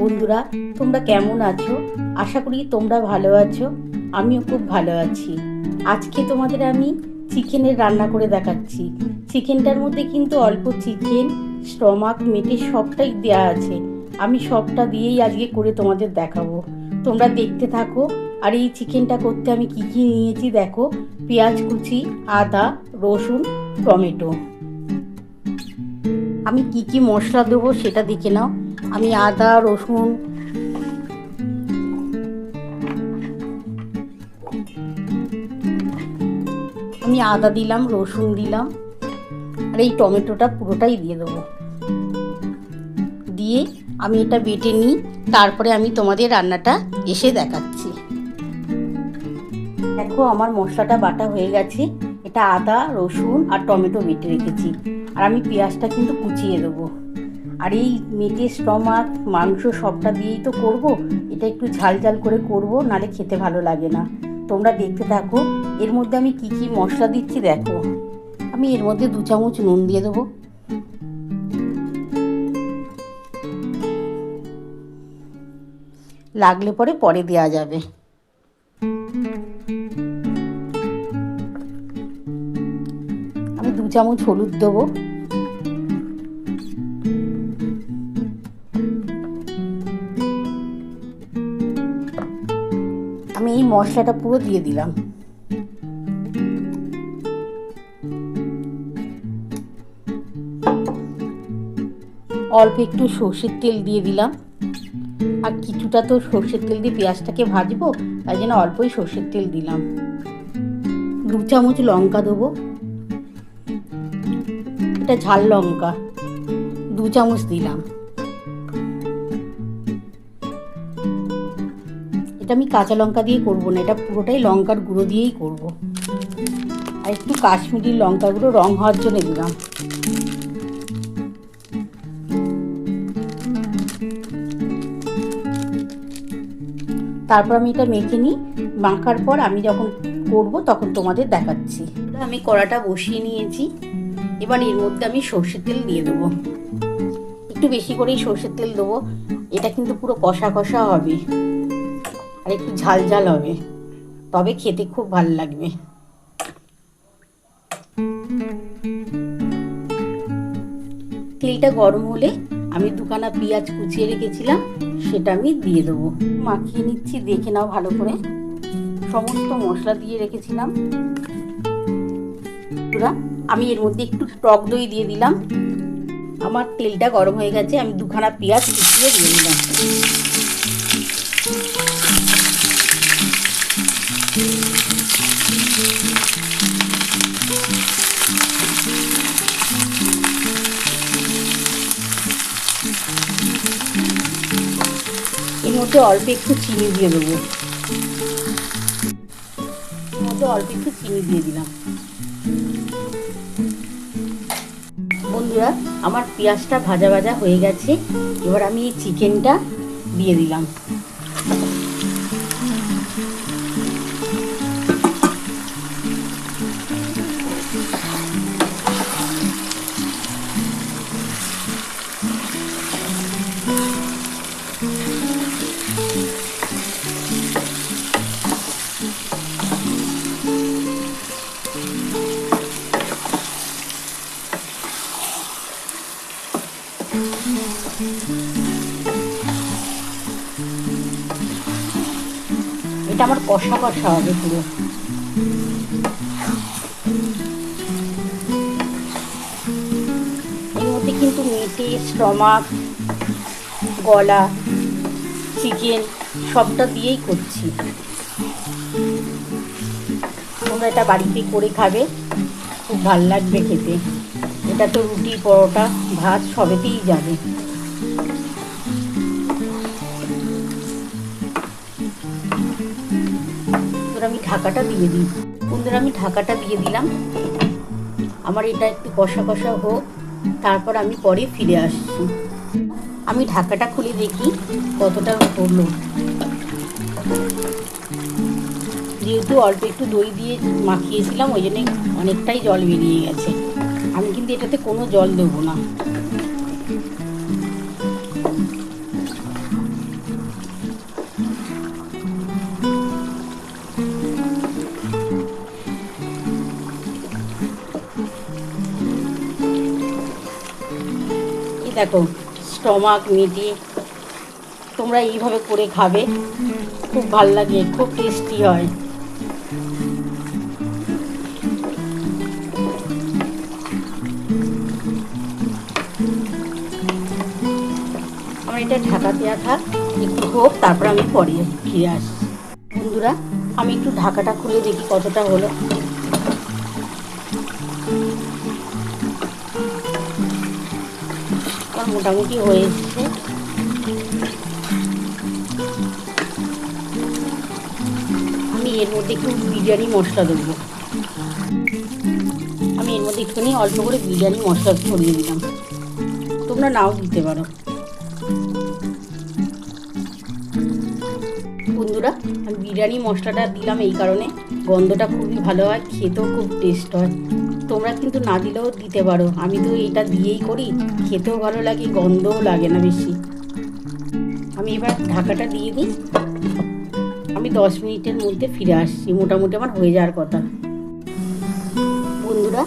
বন্ধুরা, তোমরা কেমন আছো? আশা করি তোমরা ভালো আছো, আমিও খুব ভালো আছি। আজকে তোমাদের আমি চিকেনের রান্না করে দেখাচ্ছি। চিকেনটার মধ্যে কিন্তু অল্প চিকেন, স্টমাক, মেটে সবটাই দেওয়া আছে। আমি সবটা দিয়েই আজকে করে তোমাদের দেখাবো। তোমরা দেখতে থাকো, আর এই চিকেনটা করতে আমি কি কি নিয়েছি দেখো। পেঁয়াজ কুচি, আদা, রসুন, টমেটো। আমি কি কি মশলা দেবো সেটা দেখে নাও। আমি আদা, রসুন। আমি আদা দিলাম, রসুন দিলাম। আর এই টমেটোটা পুরোটাই দিয়ে দেবো। দিয়ে আমি এটা বেটে নিই। তারপরে আমি তোমাদের রান্নাটা এসে দেখাচ্ছি। দেখো, আমার মশলাটা বাটা হয়ে গেছে। এটা আদা, রসুন আর টমেটো বেটে রেখেছি। আর আমি পেঁয়াজটা কিন্তু কুচিয়ে দেবো। আর এই মেটে স্টমাক মাংস সবটা দিয়েই তো করব, এটা একটু ঝাল ঝাল করে করব, নালে খেতে ভালো লাগে না। তোমরা দেখতে থাকো, এর মধ্যে আমি কি কি মশলা দিচ্ছি দেখো। আমি এর মধ্যে দু চামচ নুন দিয়ে দেবো। লাগলে পরে পরে দেওয়া যাবে। আমি দু চামচ হলুদ দেবো। আমি এই মশলাটা পুরো দিয়ে দিলাম। অল্প একটু সর্ষের তেল দিয়ে দিলাম। আর কিছুটা তো সর্ষের তেল দিয়ে পেঁয়াজটাকে ভাজবো, তাই জন্য অল্পই সর্ষের তেল দিলাম। দু চামচ লঙ্কা দেবো। এটা ঝাল লঙ্কা। দু চামচ দিলাম। এটা আমি কাঁচা লঙ্কা দিয়ে করব না, এটা পুরোটাই লঙ্কার গুঁড়ো দিয়েই করব। আর একটু কাশ্মীরি লঙ্কা গুঁড়ো রং হওয়ার জন্য দিলাম। তারপর আমি এটা মেখে নিই, মাখার পর আমি যখন করব তখন তোমাদের দেখাচ্ছি। আমি কড়াটা বসিয়ে নিয়েছি, এবার এর মধ্যে আমি সর্ষের তেল দিয়ে দেবো। একটু বেশি করেই সর্ষের তেল দেবো, এটা কিন্তু পুরো কষা কষা হবে। আর একটু ঝাল ঝাল হবে। তবে খেতে খুব ভালো লাগবে। তেলটা গরম হলে আমি দুখানা পেঁয়াজ কুচিয়ে রেখেছিলাম, সেটা আমি দিয়ে দেবো। মাখিয়ে নিচ্ছি, দেখে নাও ভালো করে। সমস্ত মশলা দিয়ে রেখেছিলাম। আমি এর মধ্যে একটু টক দই দিয়ে দিলাম। আমার তেলটা গরম হয়ে গেছে, আমি দুখানা পেঁয়াজ কুচিয়ে দিয়ে দিলাম। এর মধ্যে অল্প একটু চিনি দিয়ে দেবো। এর মধ্যে অল্প একটু চিনি দিয়ে দিলাম। বন্ধুরা, আমার পেঁয়াজটা ভাজা ভাজা হয়ে গেছে। এবার আমি এই চিকেনটা দিয়ে দিলাম। এটা আমার কষা কষা হবে পুরো। এর মধ্যে কিন্তু মেটে স্টমাক, গলা, চিকেন, সবটা দিয়েই করছি। তোমরা এটা বাড়িতে করে খাবে, খুব ভালো লাগবে খেতে। এটা তো রুটি, পরোটা, ভাত, সবেতেই যাবে। এবার আমি ঢাকাটা দিয়ে দিই। বন্ধুরা আমি ঢাকাটা দিয়ে দিলাম। আমার এটা একটু কষা কষা হোক, তারপর আমি পরে ফিরে আসছি। আমি ঢাকাটা খুলে দেখি কতটা হলো। যেহেতু অল্প একটু দই দিয়ে মাখিয়েছিলাম, ওই জন্য অনেকটাই জল বেরিয়ে গেছে। আমি কিন্তু এটাতে কোনো জল দেবো না। দেখো স্টমাক মিটি তোমরা এইভাবে করে খাবে। খুব ভালো লাগে, খুব টেস্টি হয়। আমার এটা ঢাকা দেওয়া থাক, একটু হোক, তারপর আমি পরে ফিরে আসি বন্ধুরা, আমি একটু ঢাকাটা খুলে দেখি কতটা হলো। আমার মোটামুটি হয়ে এসছে আমি এর মধ্যে একটু বিরিয়ানি মশলা দেবো। আমি এর মধ্যে একটুখানি অল্প করে বিরিয়ানি মশলা ছড়িয়ে দিলাম। তোমরা নাও দিতে পারো। বন্ধুরা, আমি বিরিয়ানি মশলাটা দিলাম এই কারণে। গন্ধটা খুবই ভালো হয়, খেতেও খুব টেস্ট হয়। তোমরা কিন্তু না দিলেও দিতে পারো। আমি তো এটা দিয়েই করি। খেতেও ভালো লাগে, গন্ধও লাগে না বেশি। আমি এবার ঢাকাটা দিয়ে দিই। আমি দশ মিনিটের মধ্যে ফিরে আসছি। মোটামুটি আমার হয়ে যাওয়ার কথা। বন্ধুরা,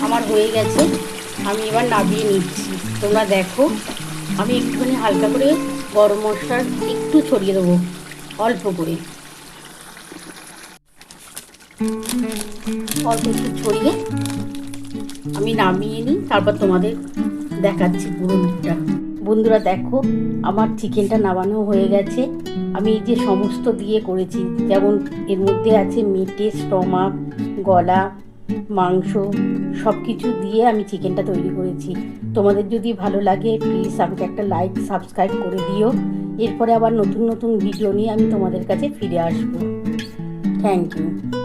আমার হয়ে গেছে। আমি এবার নামিয়ে নিচ্ছি। তোমরা দেখো, আমি একটুখানি হালকা করে গরম মশলার একটু ছড়িয়ে দেবো। অল্প করে। অল্প একটু ছড়িয়ে আমি নামিয়ে নিই, তারপর তোমাদের দেখাচ্ছি পুরো লুকটা বন্ধুরা, দেখো, আমার চিকেনটা নামানো হয়ে গেছে। আমি এই যে সমস্ত দিয়ে করেছি, যেমন এর মধ্যে আছে মিটে, স্টমাক, গলা, মাংস সব কিছু দিয়ে আমি চিকেনটা তৈরি করেছি। তোমাদের যদি ভালো লাগে প্লিজ আমাকে একটা লাইক সাবস্ক্রাইব করে দিও। এরপরে আবার নতুন নতুন ভিডিও নিয়ে আমি তোমাদের কাছে ফিরে আসব। Thank you